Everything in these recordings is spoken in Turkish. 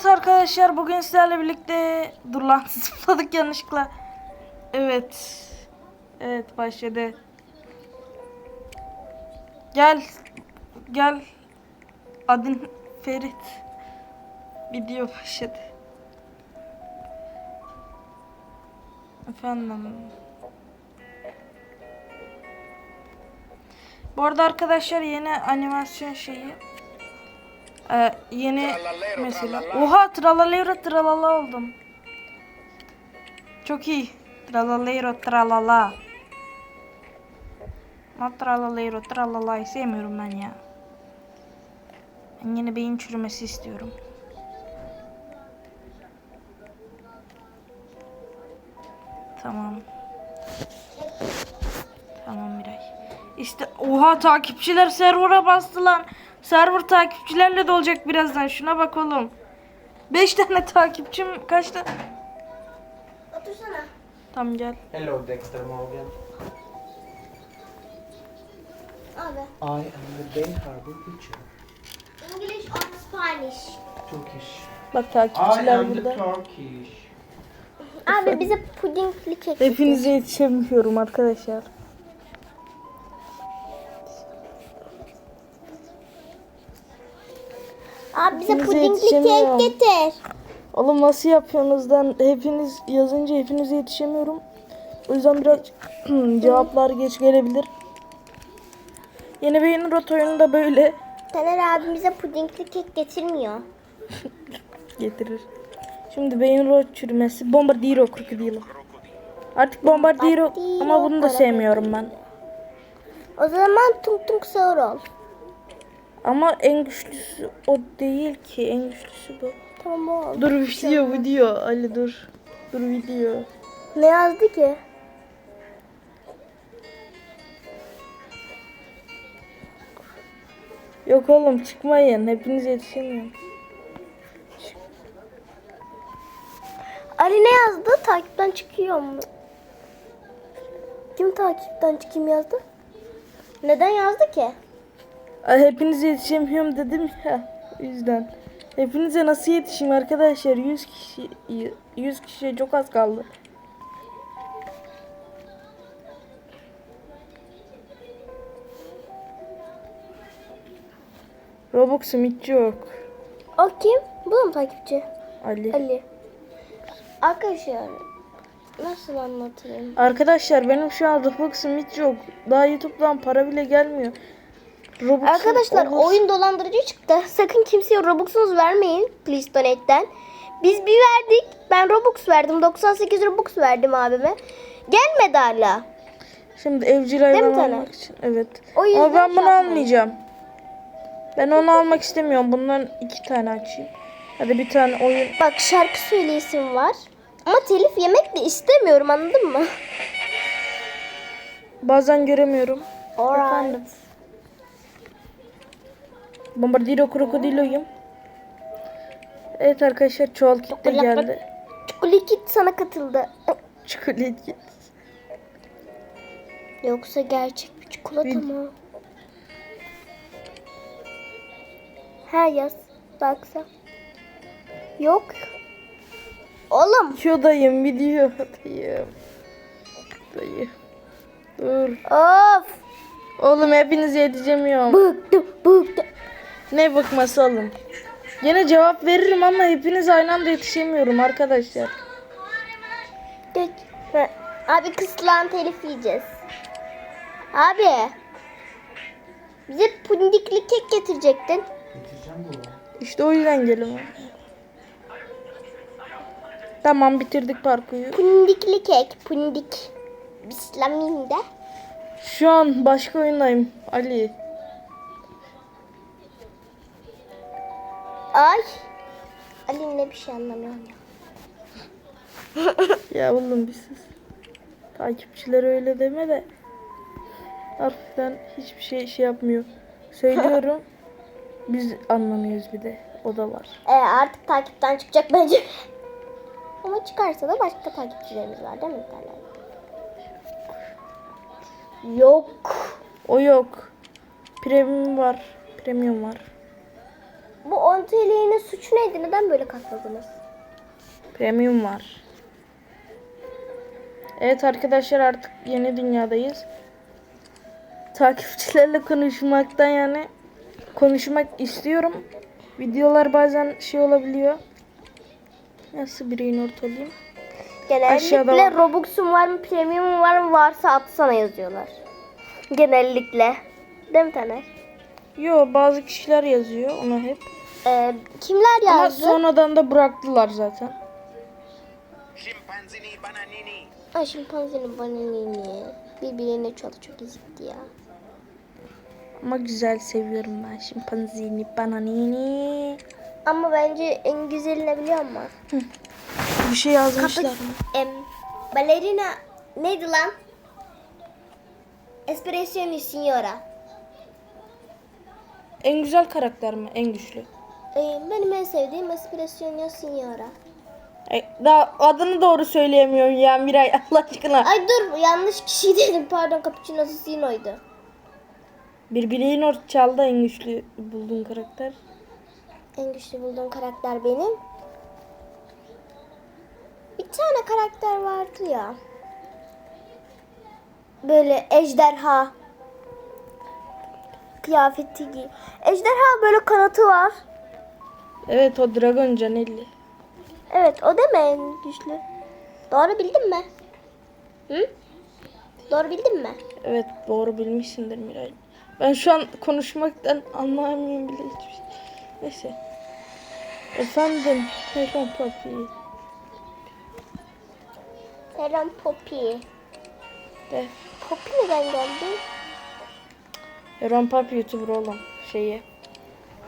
Evet arkadaşlar bugün sizlerle birlikte dur lan zıpladık yanlışlıkla. Evet. Evet başladı. Gel. Gel. Adın Ferit. Video başladı. Efendim. Bu arada arkadaşlar yeni animasyon şeyi ee, yeni mesela. Oha tralalero tralala oldum. Çok iyi. Tralalero tralala. Ama tralalero tralala'yı sevmiyorum ben ya. Ben yine beyin çürümesi istiyorum. Tamam. Tamam Miray. İşte oha takipçiler server'a bastı lan. Server takipçilerle dolacak birazdan. Şuna bak oğlum. 5 tane takipçim kaç tane? Otursana. Tamam gel. Hello, Dexter Morgan. Abi. I am the Bay Harbor teacher. English or Spanish? Turkish. Bak I takipçiler am the burada. Turkish. Abi bize pudingli kek. Hepinize yetişemiyorum arkadaşlar. Abi bize pudingli yetişemiyorum. kek getir. Oğlum nasıl yapıyorsunuzdan hepiniz yazınca hepinize yetişemiyorum. O yüzden biraz cevaplar geç gelebilir. Yeni beyin rot oyunu da böyle Taner abi bize pudingli kek getirmiyor. getirir. Şimdi beyin rot çürümesi. Bombardiro krokodilo. Artık bombardiro ama bunu da sevmiyorum ben. O zaman tung tung sağır ol. Ama en güçlüsü o değil ki. En güçlüsü bu. Tamam. Dur video video. Ali dur. Dur video. Ne yazdı ki? Yok oğlum çıkmayın. Hepiniz yetişemiyorum. Ali ne yazdı? Takipten çıkıyor mu? Kim takipten çıkayım yazdı? Neden yazdı ki? Hepinize yetişemiyorum dedim ya. O yüzden. Hepinize nasıl yetişeyim arkadaşlar? 100 kişi 100 kişiye çok az kaldı. Robux'um hiç yok. O kim? Bu mı takipçi? Ali. Ali. Arkadaşlar nasıl anlatayım? Arkadaşlar benim şu an Robux'um hiç yok. Daha YouTube'dan para bile gelmiyor. Robux'um Arkadaşlar olur- oyun dolandırıcı çıktı. Sakın kimseye Robux'unuz vermeyin. Please donate'den. Biz bir verdik. Ben Robux verdim. 98 Robux verdim abime. Gelmedi hala. Şimdi evcil hayvan almak için. Evet. O yüzden Ama ben şey bunu yapmayın. almayacağım. Ben onu almak istemiyorum. Bundan iki tane açayım. Hadi bir tane oyun. Bak şarkı söyleyesim var. Ama telif yemek de istemiyorum anladın mı? Bazen göremiyorum. Alright. Bombardiro krokodiloyum. Evet arkadaşlar çoğal kitle geldi. Çikolikit sana katıldı. Çikolat. Yoksa gerçek bir çikolata Bil- mı? Ha yaz. Baksa. Yok. Oğlum. Videodayım videodayım. Dayı. Dur. Of. Oğlum hepinize yetişemiyorum. Bıktım bıktım. Ne bıkması oğlum. Yine cevap veririm ama hepiniz aynı anda yetişemiyorum arkadaşlar. Geç. Abi kısılan telif yiyeceğiz. Abi. Bize pudingli kek getirecektin. Getireceğim bunu. İşte o yüzden gelin. Tamam bitirdik parkuru. Pudingli kek. Pundik. Bislaminde. Şu an başka oyundayım Ali. Ay. Ali ne bir şey anlamıyorum ya. Ya oğlum bir sus. Takipçiler öyle deme de. Harbiden hiçbir şey şey yapmıyor. Söylüyorum. Biz anlamıyoruz bir de. O da var. E, artık takipten çıkacak bence. Ama çıkarsa da başka takipçilerimiz var değil mi? Taner? Yok. O yok. Premium var. Premium var. Bu 10 TL'nin suçu neydi? Neden böyle katladınız? Premium var. Evet arkadaşlar artık yeni dünyadayız. Takipçilerle konuşmaktan yani konuşmak istiyorum. Videolar bazen şey olabiliyor. Nasıl bireyin ortalayayım? Aşağıda Genellikle var. Robux'un var mı, Premium'un var mı varsa atsana yazıyorlar. Genellikle. Değil mi Taner? Yo bazı kişiler yazıyor ona hep. Ee, kimler Ama yazdı? sonradan da bıraktılar zaten. Scimpanzini bananini. Ay şimpanzenin bananini. Birbirine çok çok ezikti ya. Ama güzel seviyorum ben şimpanzini, bananini. Ama bence en güzeli ne biliyor musun? Bir şey yazmışlar. Kapı- Em, balerina neydi lan? Espressione signora. En güzel karakter mi? En güçlü. Ee, benim en sevdiğim Espressione signora. Ay, daha adını doğru söyleyemiyorum ya Miray Allah aşkına. Ay dur yanlış kişi dedim pardon Cappuccino Assassino'ydu. Bir bileğin ort çaldı en güçlü bulduğun karakter. En güçlü bulduğum karakter benim. Bir tane karakter vardı ya. Böyle ejderha. Kıyafeti giy. Ejderha böyle kanatı var. Evet o Dragon Canelli. Evet o değil mi en güçlü? Doğru bildim mi? Hı? Doğru bildim mi? Evet doğru bilmişsindir Miray. Ben şu an konuşmaktan anlayamıyorum bile hiçbir şey. Neyse. Efendim. Telefon papi. Selam Poppy. De. Poppy neden geldi? Ron Papi YouTuber oğlum. Şeyi.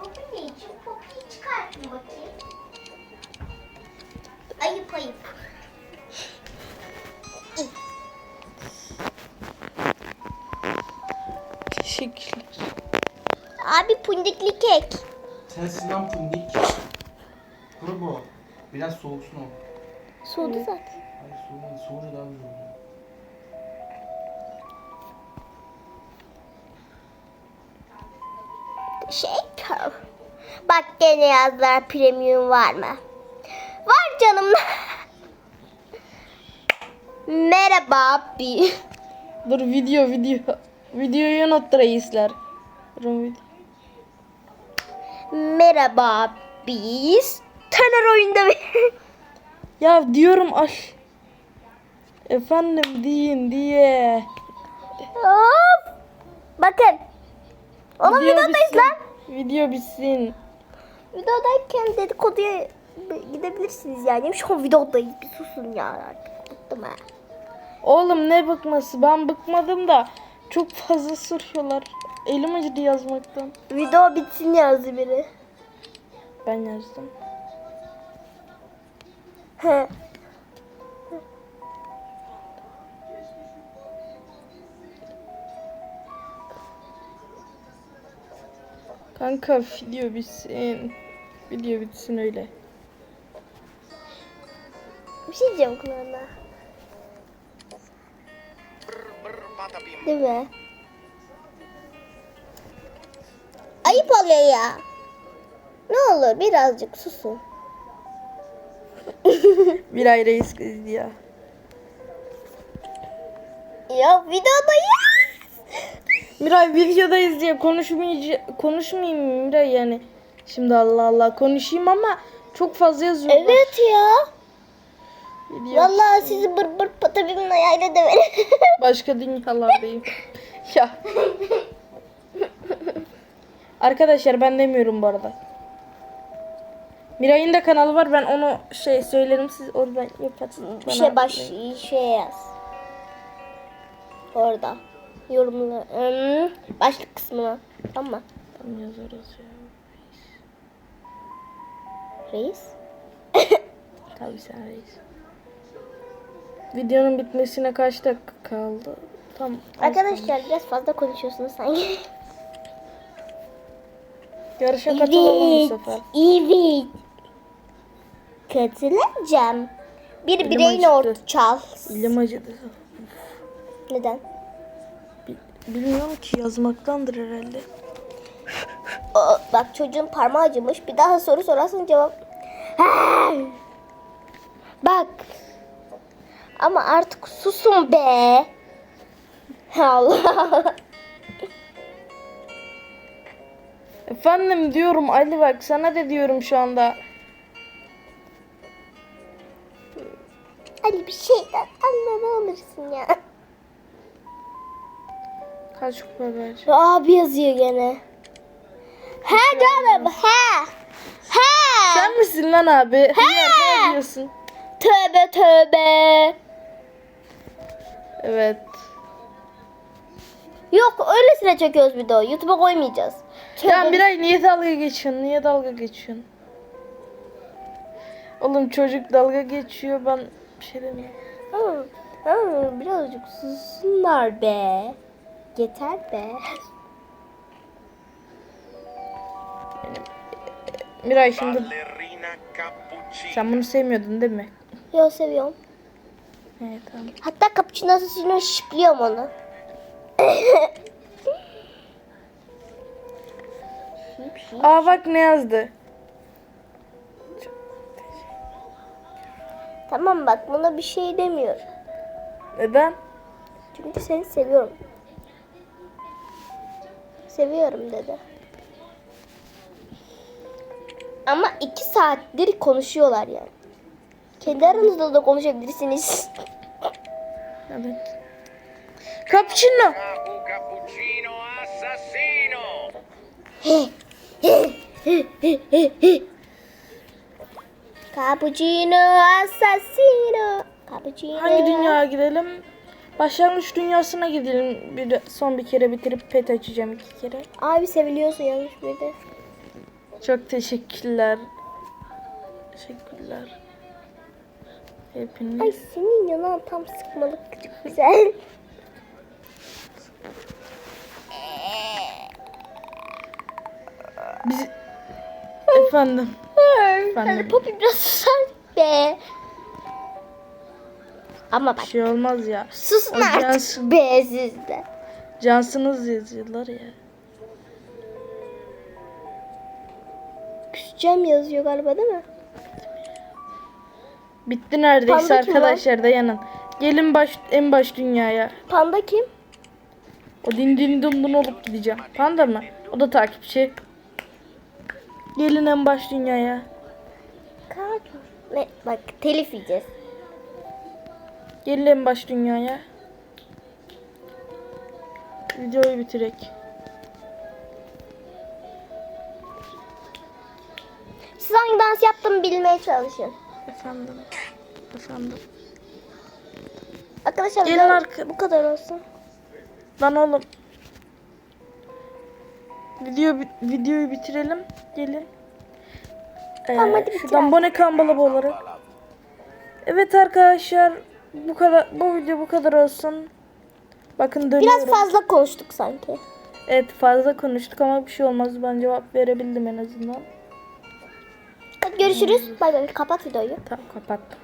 Poppy ne için? Poppy'yi çıkartın bakayım. Ayıp ayıp. Teşekkürler. Abi pundikli kek. Sensin lan pundik. Kuru bu. Biraz soğuksun o. Soğudu zaten. Hayır soğumadı. Soğuca daha güzel oluyor. Shaker. Bak gene yazdılar premium var mı? Var canım. Merhaba abi. Dur video video. Videoyu not reisler. Merhaba biz. Taner oyunda Ya diyorum ay. Efendim deyin diye. Hop. Bakın. Oğlum Video bitsin. lan. Video bitsin. Videodayken dedikoduya gidebilirsiniz yani. Şu an videodayız. Bir susun ya artık. Bıktım ha. Oğlum ne bıkması ben bıkmadım da çok fazla sürüyorlar. Elim acıdı yazmaktan. Video bitsin yazdı biri. Ben yazdım. He. Kanka video bitsin. Video bitsin öyle. Bir şey diyeceğim kulağına. Değil mi? Ayıp oluyor ya. Ne olur birazcık susun. Bir ay reis kızdı ya. Ya videodayız. Miray videodayız diye konuşmayacağım. Konuşmayayım Miray yani. Şimdi Allah Allah konuşayım ama çok fazla yazıyorlar. Evet ya. Video- Vallahi sizi bır bır patabimle yayla döverim. Başka dünyalardayım. ya. Arkadaşlar ben demiyorum bu arada. Miray'ın da kanalı var. Ben onu şey söylerim siz oradan yaparsınız. Bir şey baş şey yaz. Orada. Yorumla. Hmm, başlık kısmına. Tamam mı? Yazarız ya. Reis. Tabii sen reis. Videonun bitmesine kaç dakika kaldı? Tam Arkadaşlar biraz fazla konuşuyorsunuz sanki. Yarışa katılalım bu Evet. sefer. Evet. Katılacağım. Bir Elim bireyin orta çal. Elim acıdı. Neden? Bi- Bilmiyorum ki yazmaktandır herhalde. Aa, bak çocuğun parmağı acımış. Bir daha soru sorarsan cevap. Bak. Ama artık susun be. Allah. Efendim diyorum Ali bak sana da diyorum şu anda. Ali bir şeyden anla ne olursun ya. Kaç kupa ver? Abi yazıyor gene. He canım he. He. Sen misin lan abi? He. Ne diyorsun? Tövbe tövbe. Evet. Yok öylesine çekiyoruz video. YouTube'a koymayacağız. Tövbe. Ya Miray niye dalga geçiyorsun? Niye dalga geçiyorsun? Oğlum çocuk dalga geçiyor ben bir şey demiyorum. Hı, hı, birazcık sussunlar be. Yeter be. Miray şimdi sen bunu sevmiyordun değil mi? Yo seviyorum. Evet tamam. Hatta cappuccino sosunu şipliyorum onu. Aa bak ne yazdı. tamam bak buna bir şey demiyorum. Neden? Çünkü seni seviyorum. Seviyorum dedi. Ama iki saattir konuşuyorlar yani. Kendi aranızda da konuşabilirsiniz. Evet. Cappuccino. Cappuccino assassino. Cappuccino assassino. Cappuccino. Hangi dünyaya gidelim? Başlangıç dünyasına gidelim. Bir de son bir kere bitirip pet açacağım iki kere. Abi seviliyorsun yanlış bir de. Çok teşekkürler. Teşekkürler. Hepiniz. Ay senin yanan tam sıkmalık çok güzel. Biz... Efendim. Hadi Efendim. Poppy biraz susar be. Ama Bir bak şey olmaz ya. susun O artık Cansın, be siz de. Cansınız yazıyorlar ya. Küseceğim yazıyor galiba değil mi? Bitti neredeyse Panda arkadaşlar dayanın. Gelin baş en baş dünyaya. Panda kim? O din din dum dum olup gideceğim. Panda mı? O da takipçi. Gelin en baş dünyaya. Kaç. Ne? Bak telif yiyeceğiz. Gelin en baş dünyaya. Videoyu bitirek. Siz hangi dans yaptığımı bilmeye çalışın. Efendim. Efendim. Arkadaşlar Gelin arka- bu kadar olsun. Lan oğlum. Video videoyu bitirelim. Gelin. Ee, Tamam, hadi şuradan bitirelim. Bone Kambalı olarak. Evet arkadaşlar bu kadar bu video bu kadar olsun. Bakın dönüyorum. Biraz fazla konuştuk sanki. Evet fazla konuştuk ama bir şey olmaz. Ben cevap verebildim en azından. Hadi görüşürüz. Bay bay. Kapat videoyu. Tamam kapattım.